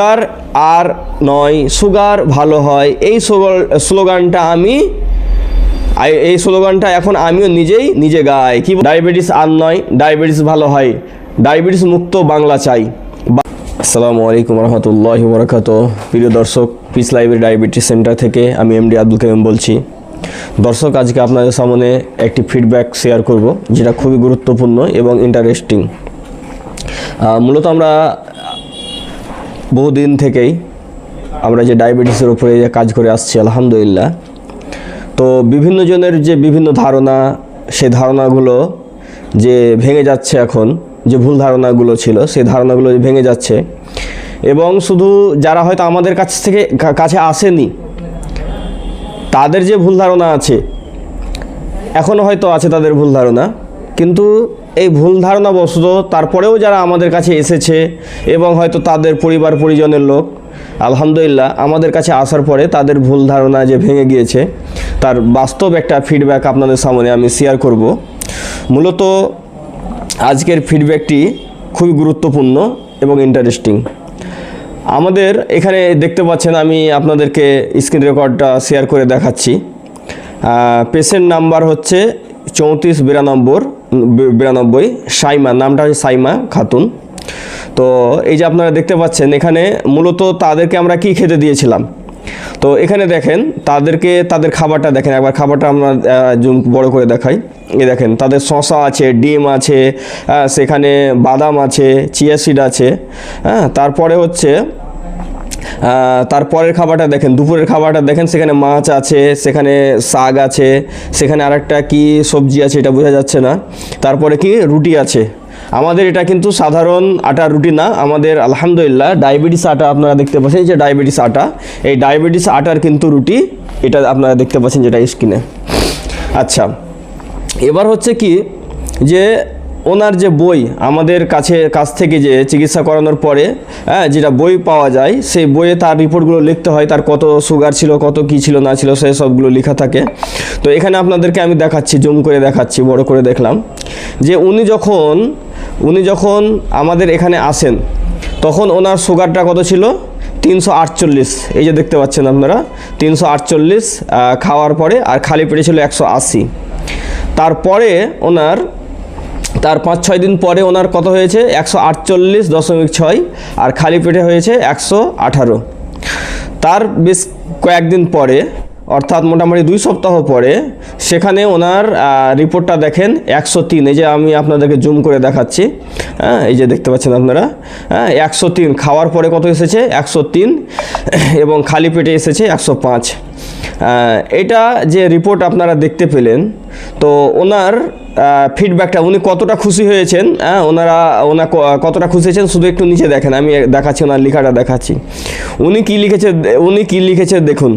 Sugar আর নয়, sugar ভালো হয়। এই স্লোগান- স্লোগানটা আমি এই স্লোগানটা এখন আমিও নিজেই নিজে গাই। কি ডায়াবেটিস আর নয়, ডায়াবেটিস ভালো হয়। ডায়াবেটিস মুক্ত বাংলা চাই। আসসালামু আলাইকুম রহমতুল্লাহ বরকাত প্রিয় দর্শক, পিস লাইব্রেরি ডায়াবেটিস সেন্টার থেকে আমি এমডি আব্দুল কালাম বলছি। দর্শক, আজকে আপনাদের সামনে একটি ফিডব্যাক শেয়ার করব, যেটা খুবই গুরুত্বপূর্ণ এবং ইন্টারেস্টিং মূলত আমরা বহুদিন থেকেই আমরা যে ডায়াবেটিসের উপরে যে কাজ করে আসছি, আলহামদুলিল্লাহ। তো বিভিন্ন জনের যে বিভিন্ন ধারণা, সেই ধারণাগুলো যে ভেঙে যাচ্ছে এখন, যে ভুল ধারণাগুলো ছিল, সেই ধারণাগুলো যে ভেঙে যাচ্ছে। এবং শুধু যারা হয়তো আমাদের কাছ থেকে কাছে আসেনি, তাদের যে ভুল ধারণা আছে এখনও হয়তো আছে তাদের ভুল ধারণা। কিন্তু এই ভুল ধারণা বশত তারপরেও যারা আমাদের কাছে এসেছে এবং হয়তো তাদের পরিবার, পরিজনের লোক, আলহামদুলিল্লাহ আমাদের কাছে আসার পরে তাদের ভুল ধারণা যে ভেঙে গিয়েছে, তার বাস্তব একটা ফিডব্যাক আপনাদের সামনে আমি শেয়ার করব। মূলত আজকের ফিডব্যাকটি খুবই গুরুত্বপূর্ণ এবং ইন্টারেস্টিং আমাদের এখানে দেখতে পাচ্ছেন আমি আপনাদেরকে স্ক্রিন রেকর্ডটা শেয়ার করে দেখাচ্ছি। পেশেন্ট নাম্বার হচ্ছে চৌত্রিশ বিরানব্বই। বিরানব্বই, সাইমা, নামটা হচ্ছে সাইমা খাতুন। তো এই যে আপনারা দেখতে পাচ্ছেন, এখানে মূলত তাদেরকে আমরা কি খেতে দিয়েছিলাম? তো এখানে দেখেন, তাদেরকে, তাদের খাবারটা দেখেন, একবার খাবারটা আমরা জুম বড় করে দেখাই। এ দেখেন, তাদের শশা আছে, ডিম আছে সেখানে বাদাম আছে, চিয়া সিড আছে হ্যাঁ তারপরে হচ্ছে তারপরের খাবারটা দেখেন, দুপুরের খাবারটা দেখেন, সেখানে মাছ আছে, সেখানে শাক আছে, সেখানে আরেকটা কি সবজি আছে এটা বোঝা যাচ্ছে না। তারপরে কি রুটি আছে। আমাদের এটা কিন্তু সাধারণ আটার রুটি না, আমাদের আলহামদুলিল্লাহ ডায়াবেটিস আটা আপনারা দেখতে পাচ্ছেন যে ডায়াবেটিস আটা, এই ডায়াবেটিস আটার কিন্তু রুটি, এটা আপনারা দেখতে পাচ্ছেন যেটা স্কিনে। আচ্ছা এবার হচ্ছে কি যে ওনার যে বই আমাদের কাছে, কাছ থেকে যে চিকিৎসা করানোর পরে হ্যাঁ যেটা বই পাওয়া যায়, সেই বইয়ে তার রিপোর্টগুলো লিখতে হয়, তার কত সুগার ছিল, কত কি ছিল, না ছিল সেই সবগুলো লেখা থাকে। তো এখানে আপনাদেরকে আমি দেখাচ্ছি, জুম করে দেখাচ্ছি, বড় করে দেখলাম, যে উনি যখন উনি যখন আমাদের এখানে আসেন, তখন ওনার সুগারটা কত ছিল? তিনশো আটচল্লিশ। এই যে দেখতে পাচ্ছেন আপনারা, তিনশো আটচল্লিশ খাওয়ার পরে, আর খালি পেটে ছিল একশো আশি। তারপরে ওনার তার পাঁচ, ছয় দিন পরে ওনার কত হয়েছে? একশো আটচল্লিশ দশমিক ছয় আর খালি পেটে হয়েছে একশো আঠারো। তার বেশ কয়েকদিন পরে, অর্থাৎ মোটামুটি দুই সপ্তাহ পরে, সেখানে ওনার রিপোর্টটা দেখেন একশো তিন। এই যে আমি আপনাদেরকে জুম করে দেখাচ্ছি। হ্যাঁ এই যে দেখতে পাচ্ছেন আপনারা। হ্যাঁ একশো তিন। খাওয়ার পরে কত এসেছে? একশো তিন। এবং খালি পেটে এসেছে একশো পাঁচ। এটা যে রিপোর্ট আপনারা দেখতে পেলেন, তো ওনার ফিডব্যাকটা উনি কতটা খুশি হয়েছেন হ্যাঁ ওনারা ওনার কতটা খুশি হয়েছেন, শুধু একটু নিচে দেখেন, আমি দেখাচ্ছি, ওনার লেখাটা দেখাচ্ছি। উনি কি লিখেছে, উনি কি লিখেছে দেখুন,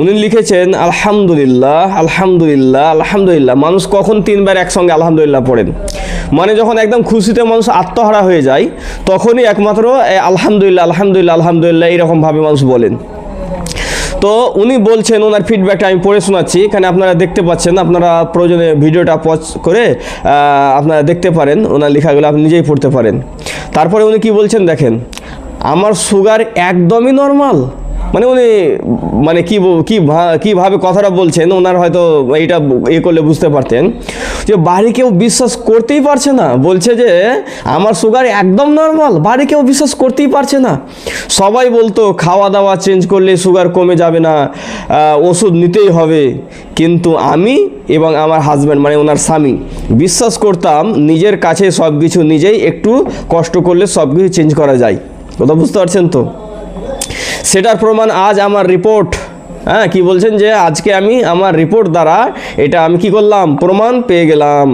উনি লিখেছেন, আলহামদুলিল্লাহ আলহামদুলিল্লাহ আলহামদুলিল্লাহ, মানুষ কখন তিনবার একসঙ্গে আলহামদুলিল্লাহ পড়েন? মানে যখন একদম খুশিতে মানুষ আত্মহারা হয়ে যায়, তখনই একমাত্র আলহামদুলিল্লাহ আলহামদুলিল্লাহ আলহামদুলিল্লাহ, এইরকমভাবে মানুষ বলেন। তো উনি বলছেন, ওনার ফিডব্যাকটা আমি পড়ে শোনাচ্ছি। এখানে আপনারা দেখতে পাচ্ছেন, আপনারা প্রয়োজনে ভিডিওটা পজ করে আপনারা দেখতে পারেন, ওনার লেখাগুলো আপনি নিজেই পড়তে পারেন। তারপরে উনি কি বলছেন, দেখেন, আমার সুগার একদমই নর্মাল মানে উনি মানে কি কি কীভাবে কথাটা বলছেন, ওনার হয়তো এইটা এ করলে বুঝতে পারতেন। যে বাড়ি কেউ বিশ্বাস করতেই পারছে না, বলছে যে আমার সুগার একদম নর্মাল বাড়ি কেউ বিশ্বাস করতেই পারছে না। সবাই বলতো খাওয়া দাওয়া চেঞ্জ করলে সুগার কমে যাবে না ওষুধ নিতেই হবে। কিন্তু আমি এবং আমার হাজব্যান্ড মানে ওনার স্বামী, বিশ্বাস করতাম নিজের কাছে সব কিছু নিজেই একটু কষ্ট করলে সব কিছু চেঞ্জ করা যায়। কথা বুঝতে পারছেন তো? সেটার প্রমাণ আজ আমার রিপোর্ট হ্যাঁ কি বলছেন যে আজকে আমি আমার রিপোর্ট দ্বারা এটা আমি কি করলাম? প্রমাণ পেয়ে গেলাম।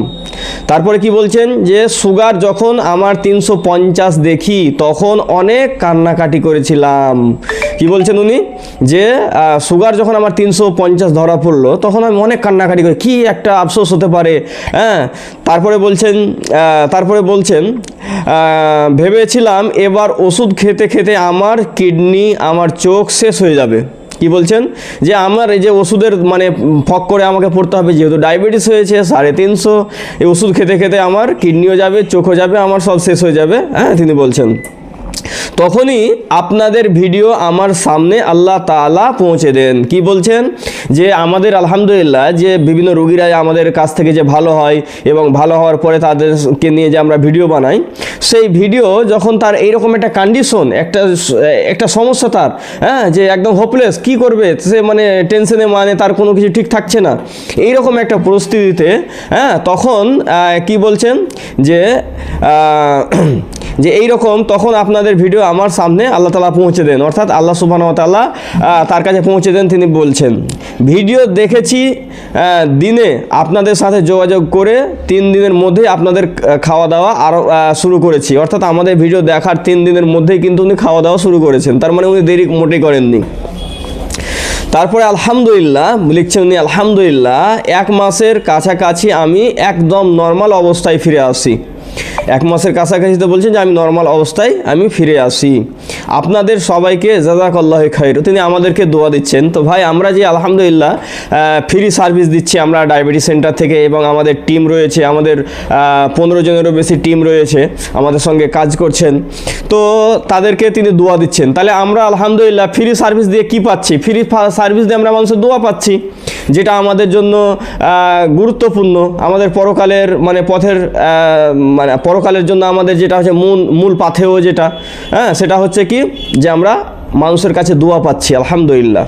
তারপরে কি বলছেন যে সুগার যখন আমার তিনশো পঞ্চাশ দেখি, তখন অনেক কান্নাকাটি করেছিলাম। কি বলছেন উনি? যে সুগার যখন আমার তিনশো পঞ্চাশ ধরা পড়ল, তখন আমি অনেক কান্নাকাটি করি। কী একটা আফসোস হতে পারে হ্যাঁ? তারপরে বলছেন তারপরে বলছেন ভেবেছিলাম এবার ওষুধ খেতে খেতে আমার কিডনি, আমার চোখ শেষ হয়ে যাবে। কি বলছেন? যে আমার এই যে ওষুধের মানে ফক করে আমাকে পড়তে হবে, যেহেতু ডায়াবেটিস হয়েছে, সাড়ে তিনশো, এই ওষুধ খেতে খেতে আমার কিডনিও যাবে, চোখও যাবে, আমার সব শেষ হয়ে যাবে হ্যাঁ? তিনি বলছেন। তখনই আপনাদের ভিডিও আমার সামনে আল্লাহ তাআলা পৌঁছে দেন। কি বলছেন? যে আমাদের আলহামদুলিল্লাহ যে বিভিন্ন রুগীরা আমাদের কাছ থেকে যে ভালো হয় এবং ভালো হওয়ার পরে তাদেরকে নিয়ে যে আমরা ভিডিও বানাই, সেই ভিডিও যখন তার এইরকম একটা কন্ডিশন একটা একটা সমস্যা তার হ্যাঁ যে একদম হোপলেস কি করবে? সে মানে টেনশনে মানে তার কোনো কিছু ঠিক থাকছে না। এইরকম একটা পরিস্থিতিতে হ্যাঁ তখন কি বলছেন? যে যে এই রকম তখন আপনাদের ভিডিও আমার সামনে আল্লাহ তালা পৌঁছে দেন। অর্থাৎ আল্লাহ সুবাহ তাল্লাহ তার কাছে পৌঁছে দেন তিনি বলছেন। ভিডিও দেখেছি দিনে আপনাদের সাথে যোগাযোগ করে তিন দিনের মধ্যে আপনাদের খাওয়া দাওয়া আরও শুরু করেছি। অর্থাৎ আমাদের ভিডিও দেখার তিন দিনের মধ্যেই কিন্তু উনি খাওয়া দাওয়া শুরু করেছেন। তার মানে উনি দেরি মোটেই করেননি। তারপরে আলহামদুলিল্লাহ, লিখছেন উনি, আলহামদুলিল্লাহ, এক মাসের কাছাকাছি আমি একদম নর্মাল অবস্থায় ফিরে আসি এক মাসের কাছাকাছিতে বলছেন যে আমি নর্মাল অবস্থায় আমি ফিরে আসি। আপনাদের সবাইকে জাজাকাল্লাহ খাইর। তিনি আমাদেরকে দোয়া দিচ্ছেন। তো ভাই, আমরা যে আলহামদুলিল্লাহ ফ্রি সার্ভিস দিচ্ছি, আমরা ডায়াবেটিস সেন্টার থেকে এবং আমাদের টিম রয়েছে, আমাদের পনেরো জনেরও বেশি টিম রয়েছে, আমাদের সঙ্গে কাজ করছেন। তো তাদেরকে তিনি দোয়া দিচ্ছেন। তাহলে আমরা আলহামদুলিল্লাহ ফ্রি সার্ভিস দিয়ে কি পাচ্ছি? ফ্রি সার্ভিস দিয়ে আমরা মানুষের দোয়া পাচ্ছি। যেটা আমাদের জন্য গুরুত্বপূর্ণ। আমাদের পরকালের মানে পথের মানে পরকালের জন্য আমাদের যেটা হচ্ছে মূল মূল পাথেও যেটা হ্যাঁ সেটা হচ্ছে কি? যে আমরা মানুষের কাছে দোয়া পাচ্ছি, আলহামদুলিল্লাহ।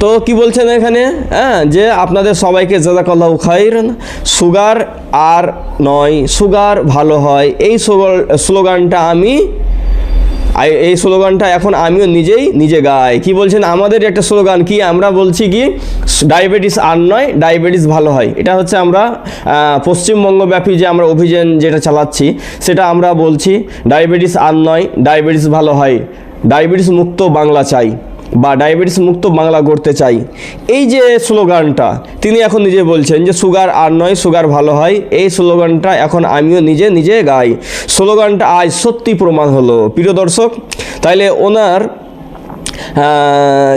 তো কি বলছেন এখানে? হ্যাঁ যে আপনাদের সবাইকে জাজাকাল্লাহ খাইর সুগার আর নয়, সুগার ভালো হয়। এই স্লোগান- স্লোগানটা আমি এই স্লোগানটা এখন আমিও নিজেই নিজে গাই। কি বলছেন? আমাদের একটা স্লোগান কি? আমরা বলছি কি, ডায়াবেটিস আর নয়, ডায়াবেটিস ভালো হয়। এটা হচ্ছে আমরা পশ্চিমবঙ্গব্যাপী যে আমরা অভিযান যেটা চালাচ্ছি, সেটা আমরা বলছি, ডায়াবেটিস আর নয়, ডায়াবেটিস ভালো হয়। ডায়াবেটিস মুক্ত বাংলা চাই। বা ডায়াবেটিস মুক্ত বাংলা গড়তে চাই। এই যে স্লোগানটা, তিনি এখন নিজে বলছেন যে, সুগার আর নয়, সুগার ভালো হয়। এই স্লোগানটা এখন আমিও নিজে নিজে গাই। স্লোগানটা আজ সত্যি প্রমাণ হলো। প্রিয় দর্শক, তাইলে ওনার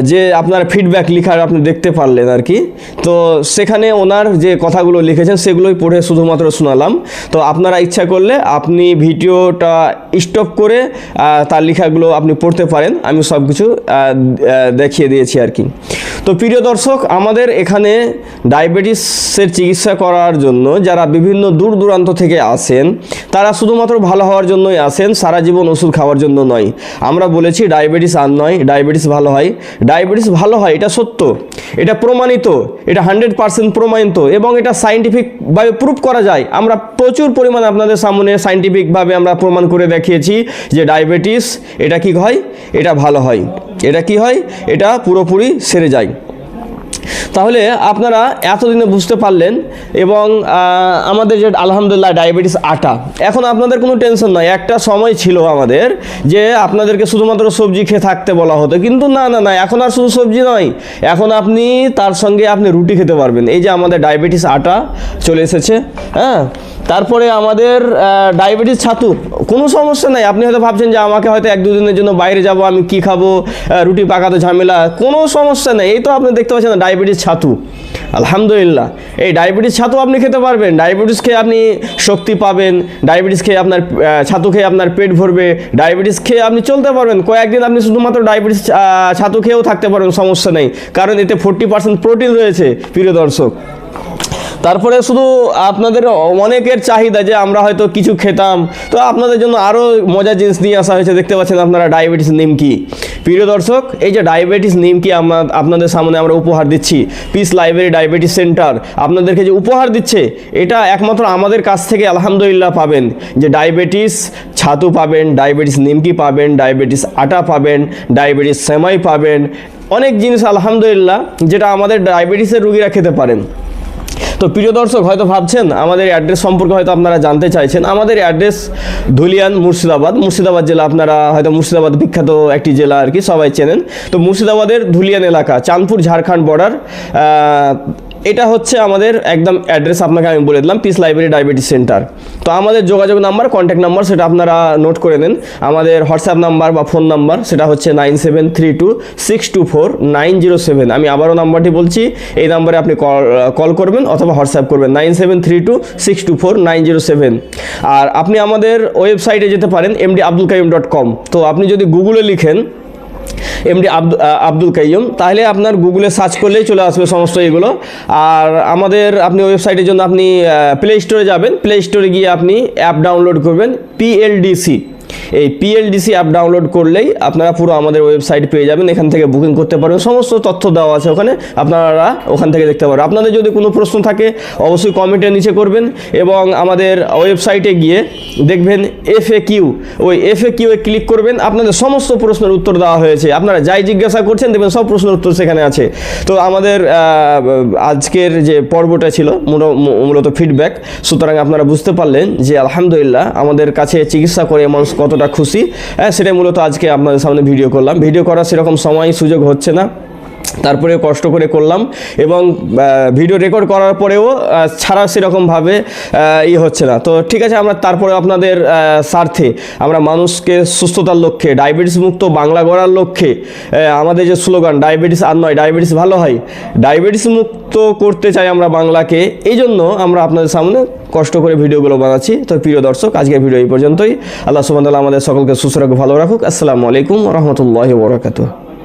যে আপনার ফিডব্যাক লেখার আপনি দেখতে পারলেন আর কি। তো সেখানে ওনার যে কথাগুলো লিখেছেন সেগুলোই পড়ে শুধুমাত্র শোনালাম। তো আপনারা ইচ্ছা করলে আপনি ভিডিওটা স্টপ করে তার লেখাগুলো আপনি পড়তে পারেন। আমি সব কিছু দেখিয়ে দিয়েছি আর কি। তো প্রিয় দর্শক, আমাদের এখানে ডায়াবেটিসের চিকিৎসা করার জন্য যারা বিভিন্ন দূর দূরান্ত থেকে আসেন, তারা শুধুমাত্র ভালো হওয়ার জন্যই আসেন, সারা জীবন ওষুধ খাওয়ার জন্য নয়। আমরা বলেছি ডায়াবেটিস আর নয়, ডায়াবেটিস ভালো হয়। ডায়াবেটিস ভালো হয়, এটা সত্য, এটা প্রমাণিত, এটা হান্ড্রেড পার্সেন্ট প্রমাণিত এবং এটা সাইন্টিফিকভাবে প্রুফ করা যায়। আমরা প্রচুর পরিমাণে আপনাদের সামনে সাইন্টিফিকভাবে আমরা প্রমাণ করে দেখিয়েছি যে ডায়াবেটিস, এটা কি হয়? এটা ভালো হয়। এটা কি হয়? এটা পুরোপুরি সেরে যায়। তাহলে আপনারা এতদিনে বুঝতে পারলেন এবং আমাদের যে আলহামদুলিল্লাহ ডায়াবেটিস আটা, এখন আপনাদের কোনো টেনশন নয়। একটা সময় ছিল আমাদের যে আপনাদেরকে শুধুমাত্র সবজি খেয়ে থাকতে বলা হতো, কিন্তু না না না, এখন আর শুধু সবজি নয়। এখন আপনি তার সঙ্গে আপনি রুটি খেতে পারবেন। এই যে আমাদের ডায়াবেটিস আটা চলে এসেছে হ্যাঁ? তারপরে আমাদের ডায়াবেটিস ছাতু, কোনো সমস্যা নাই। আপনি হয়তো ভাবছেন যে আমাকে হয়তো এক দুদিনের জন্য বাইরে যাব, আমি কি খাব রুটি পাকাতে ঝামেলা, কোনো সমস্যা নেই। এই তো আপনি দেখতে পাচ্ছেন ডায়াবেটিস ছাতু। আলহামদুলিল্লাহ। এই ডায়াবেটিস ছাতু আপনি খেতে পারবেন। ডায়াবেটিস খেয়ে আপনি শক্তি পাবেন, ডায়াবেটিস খেয়ে আপনার ছাতু খেয়ে আপনার পেট ভরবে, ডায়াবেটিস খেয়ে আপনি চলতে পারবেন। কয়েকদিন আপনি শুধুমাত্র ডায়াবেটিস ছাতু খেয়েও থাকতে পারবেন, সমস্যা নেই। কারণ এতে ফোরটি পার্সেন্ট প্রোটিন রয়েছে, প্রিয় দর্শক। তারপরে শুধু আপনাদের অনেকের চাহিদা যে আমরা হয়তো কিছু খেতাম। তো আপনাদের জন্য আরও মজার জিনিস নিয়ে আসা হয়েছে, দেখতে পাচ্ছেন আপনারা ডায়াবেটিস নিমকি প্রিয় দর্শক, এই যে ডায়াবেটিস নিমকি আমরা আপনাদের সামনে আমরা উপহার দিচ্ছি। পিস লাইব্রেরি ডায়াবেটিস সেন্টার আপনাদেরকে যে উপহার দিচ্ছে, এটা একমাত্র আমাদের কাছ থেকে আলহামদুলিল্লাহ পাবেন। যে ডায়াবেটিস ছাতু পাবেন, ডায়াবেটিস নিমকি পাবেন, ডায়াবেটিস আটা পাবেন, ডায়াবেটিস সেমাই পাবেন। অনেক জিনিস আলহামদুলিল্লাহ যেটা আমাদের ডায়াবেটিসের রুগীরা খেতে পারেন। তো প্রিয় দর্শক, হয়তো ভাবছেন, আমাদের অ্যাড্রেস সম্পর্কে হয়তো আপনারা জানতে চাইছেন। আমাদের অ্যাড্রেস ধুলিয়ান মুর্শিদাবাদ। মুর্শিদাবাদ জেলা আপনারা হয়তো মুর্শিদাবাদ বিখ্যাত একটি জেলা আর কি, সবাই চেনেন। তো মুর্শিদাবাদের ধুলিয়ান এলাকা চাঁদপুর ঝাড়খণ্ড বর্ডার এটা হচ্ছে আমাদের একদম অ্যাড্রেস আপনাকে আমি বলে দিলাম পিস লাইব্রেরি ডায়াবেটিস সেন্টার তো আমাদের যোগাযোগ নাম্বার কন্ট্যাক্ট নাম্বার সেটা আপনারা নোট করে নেন আমাদের হোয়াটসঅ্যাপ নাম্বার বা ফোন নাম্বার সেটা হচ্ছে nine seven three two six two four nine zero seven আমি আবারও নাম্বারটি বলছি, এই নাম্বারে আপনি কল কল করবেন অথবা হোয়াটসঅ্যাপ করবেন nine seven three two six two four nine zero seven আর আপনি আমাদের ওয়েবসাইটে যেতে পারেন MD Abdul Kaim dot com তো আপনি যদি গুগলে লিখেন এমডি আব্দুল কাইয়ুম। তাহলে আপনার গুগলে সার্চ করলেই চলে আসবে সমস্ত এগুলো। আর আমাদের আপনি ওয়েবসাইটের জন্য আপনি প্লে স্টোরে যাবেন। প্লে স্টোরে গিয়ে আপনি অ্যাপ ডাউনলোড করবেন পিএলডিসি এই পিএলডিসি অ্যাপ ডাউনলোড করলেই আপনারা পুরো আমাদের ওয়েবসাইট পেয়ে যাবেন, এখান থেকে বুকিং করতে পারবেন, সমস্ত তথ্য দেওয়া আছে ওখানে, আপনারা ওখান থেকে দেখতে পারবেন। আপনাদের যদি কোনো প্রশ্ন থাকে, অবশ্যই কমেন্টের নিচে করবেন এবং আমাদের ওয়েবসাইটে গিয়ে দেখবেন এফ এ কিউ ওই এফ এ কিউ এ ক্লিক করবেন, আপনাদের সমস্ত প্রশ্নের উত্তর দেওয়া হয়েছে। আপনারা যাই জিজ্ঞাসা করছেন, দেখবেন সব প্রশ্নের উত্তর সেখানে আছে। তো আমাদের আজকের যে পর্বটা ছিল মূলত ফিডব্যাক সুতরাং আপনারা বুঝতে পারলেন যে আলহামদুলিল্লাহ আমাদের কাছে চিকিৎসা করে মানুষ কতটা খুশি? হ্যাঁ সেটাই মূলত আজকে আপনাদের সামনে ভিডিও করলাম। ভিডিও করার সেরকম সময় সুযোগ হচ্ছে না। তারপরে কষ্ট করে করলাম এবং ভিডিও রেকর্ড করার পরেও ছাড়া সেরকমভাবে ই হচ্ছে না। তো ঠিক আছে, আমরা তারপরে আপনাদের স্বার্থে আমরা মানুষকে সুস্থতার লক্ষ্যে, ডায়াবেটিস মুক্ত বাংলা গড়ার লক্ষ্যে আমাদের যে স্লোগান, ডায়াবেটিস আর নয়, ডায়াবেটিস ভালো হয়। ডায়াবেটিস মুক্ত করতে চাই আমরা বাংলাকে এই জন্য আমরা আপনাদের সামনে কষ্ট করে ভিডিওগুলো বানাচ্ছি। তো প্রিয় দর্শক, আজকের ভিডিও এই পর্যন্তই। আল্লাহ সুবাহ আমাদের সকলকে সুস্থ রাখুক, ভালো রাখুক। আসসালামু আলাইকুম রহমতুল্লাহ বরকাতুহ।